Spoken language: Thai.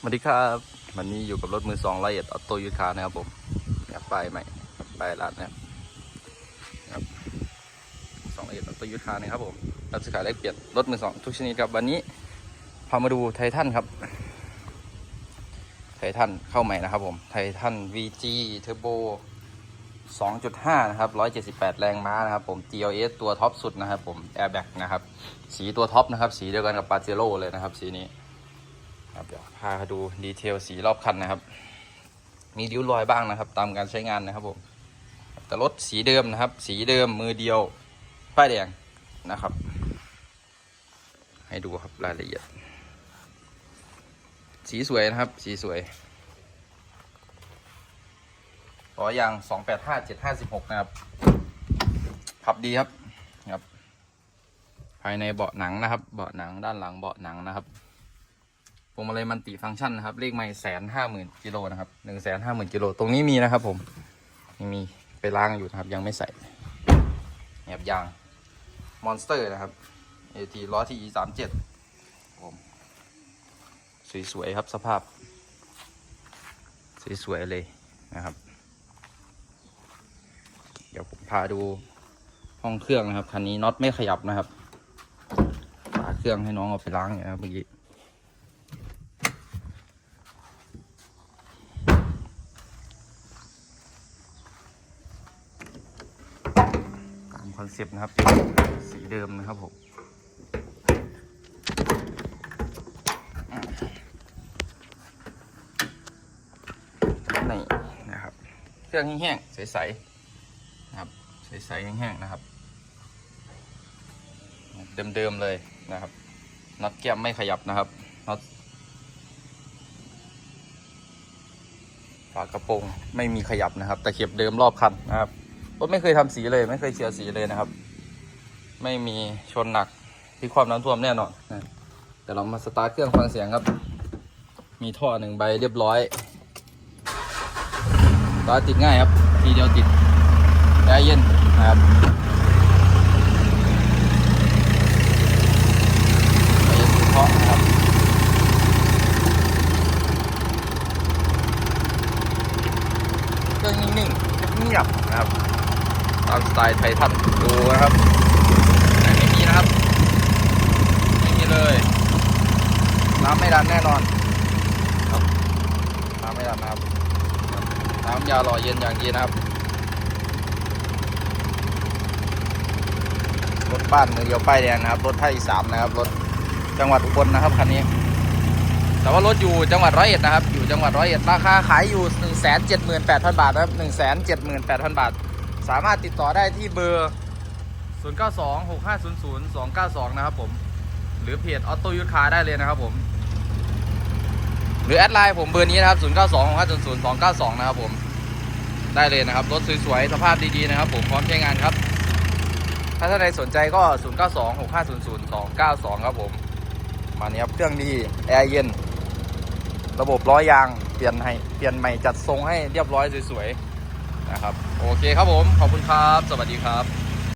สวัสดีครับวันนี้อยู่กับรถมือสองละเอียดออโต้ยูคานะครับผมเนี่ยป้ายใหม่ป้ายร้านนะครับสองละเอียดออโต้ยูคานะครับผมรับซื้อขายแลกเปลี่ยนรถมือสองทุกชนิดครับวันนี้พามาดูไททันครับ ไททันเข้าใหม่นะครับผมไททัน VG Turbo 2.5 นะครับ 178 แรงม้านะครับผม GLS ตัวท็อปสุดนะครับผม Airbag นะครับ สีตัวท็อปนะครับ สีเดียวกันกับปาเจโร่เลยนะครับ สีนี้ ครับเดี๋ยวพาดูดีเทลสีรอบคันนะครับ มีริ้วรอยบ้างนะครับ ตามการใช้งานนะครับผมแต่รถสีเดิมนะครับ สีเดิมมือเดียวป้ายแดงนะครับ ให้ดูครับรายละเอียด สีสวยนะครับ สีสวยล้อยางสองแปดห้าเจ็ดห้าสิบหกนะครับขับดีครับครับ ภายในเบาะหนังนะครับ เบาะหนังด้านหลังเบาะหนังนะครับ พวงมาลัยมันติฟังก์ชันนะครับ เลขไม่แสนห้าหมื่นกิโลนะครับหนึ่งแสนห้าหมื่นกิโลตรงนี้มีนะครับ ผมยังมีไปล้างอยู่นะครับ ยังไม่ใส่แอบยางมอนสเตอร์นะครับเอทีล้อที่สามเจ็ดผมสวยๆครับสภาพ สวยๆเลยนะครับ เดี๋ยวผมพาดูห้องเครื่องนะครับคันนี้น็อตไม่ขยับนะครับฝาเครื่องให้น้องเอาไปล้างอยู่นะครับเมื่อกี้ ตาม คอนเซปต์นะครับ สีเดิมนะครับผมนี่นะครับ เครื่องแห้งๆใสๆนะครับ ใสๆแห้งๆนะครับ เดิมๆเลยนะครับน็อตแก้มไม่ขยับนะครับน็อตฝากระโปรงไม่มีขยับนะครับ แตะเข็บเดิมรอบคันนะครับ รถไม่เคยทำสีเลย ไม่เคยเชียร์สีเลยนะครับ ไม่มีชนหนักที่ความน้ำท่วมแน่นอนนะแต่เรามาสตาร์ทเครื่องฟังเสียงครับ มีท่อหนึ่งใบเรียบร้อยตาติดง่ายครับ ทีเดียวติดแอร์เย็นนะครับเย็นคือเคาะครับเครื่องนิ่งๆเงียบๆนะครับามสไตล์ไททันดูนะครับแต่ไม่มีนะครับ ไม่มีเลย น้ำไม่ดันแน่นอนครับน้ำไม่ดันนะครับ น้ำยาหล่อเย็นอย่างดีนะครับรถบ้านมือเดียวป้ายแดงนะครับ รถไทยสามนะครับ รถจังหวัดอุบลนะครับคันนี้ แต่ว่ารถอยู่จังหวัดร้อยเอ็ดนะครับ อยู่จังหวัดร้อยเอ็ดราคาขายอยู่1 7 8 0 0 0บาทนะครับ1 7 8 0 0 0บาท สามารถติดต่อได้ที่เบอร์ 092 6500 292 นะครับผม หรือเพจออโต้ยูคาได้เลยนะครับผม หรือแอดไลน์ผมเบอร์นี้นะครับ 092 6500 292 นะครับผม ได้เลยนะครับ รถสวยๆ สภาพดีๆ นะครับผม พร้อมใช้งานครับ ถ้าท่านใดสนใจก็ 092 6500 292 ครับผมมาเนี้ยครับ เครื่องดี แอร์เย็น ระบบล้อยาง เปลี่ยนให้ เปลี่ยนใหม่จัดทรงให้เรียบร้อยสวยๆ นะครับ โอเคครับผม ขอบคุณครับ สวัสดีครับ